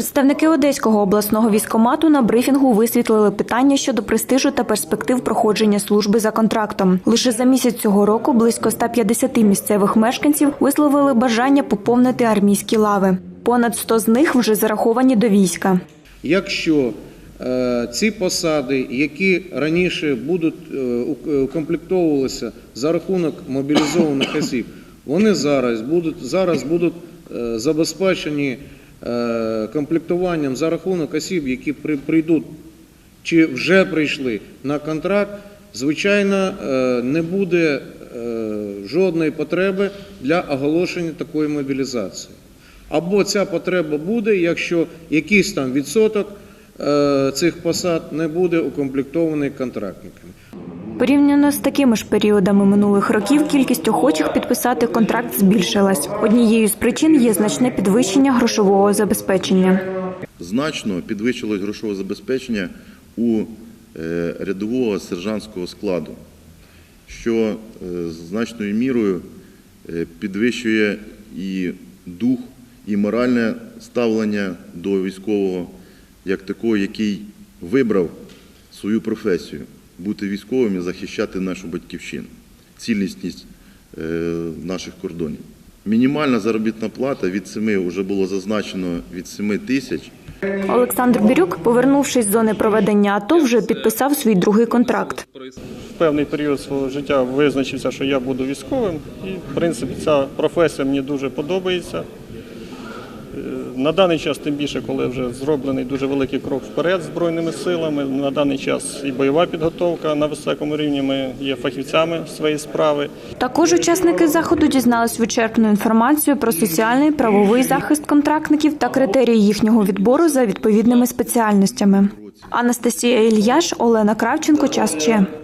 Представники Одеського обласного військомату на брифінгу висвітлили питання щодо престижу та перспектив проходження служби за контрактом. Лише за місяць цього року близько 150 місцевих мешканців висловили бажання поповнити армійські лави. Понад 100 з них вже зараховані до війська. Якщо е, ці посади, які раніше будуть е, укомплектовувалися за рахунок мобілізованих осіб, вони зараз будуть, зараз будуть е, забезпечені е, комплектуванням за рахунок осіб, які при- прийдуть чи вже прийшли на контракт, звичайно, е, не буде е, жодної потреби для оголошення такої мобілізації. Або ця потреба буде, якщо якийсь там відсоток е, цих посад не буде укомплектований контрактниками. Порівняно з такими ж періодами минулих років кількість охочих підписати контракт збільшилась. Однією з причин є значне підвищення грошового забезпечення. значно підвищилось грошове забезпечення у е, рядового сержантського складу, що е, значною мірою е, підвищує і дух, і моральне ставлення до військового як такого, який вибрав свою професію бути військовим і захищати нашу батьківщину, цілісність е, наших кордонів. Мінімальна заробітна плата від 7, вже було зазначено, від 7 тисяч Олександр Бірюк, повернувшись з зони проведення АТО, вже підписав свій другий контракт. в певний період свого життя визначився, що я буду військовим. І, в принципі, ця професія мені дуже подобається. На даний час, тим більше, коли вже зроблений дуже великий крок вперед Збройними силами. На даний час і бойова підготовка на високому рівні. Ми є фахівцями своєї справи. Також учасники заходу дізнались вичерпну інформацію про соціальний правовий захист контрактників та критерії їхнього відбору за відповідними спеціальностями. Анастасія Ільяш, Олена Кравченко, час Че.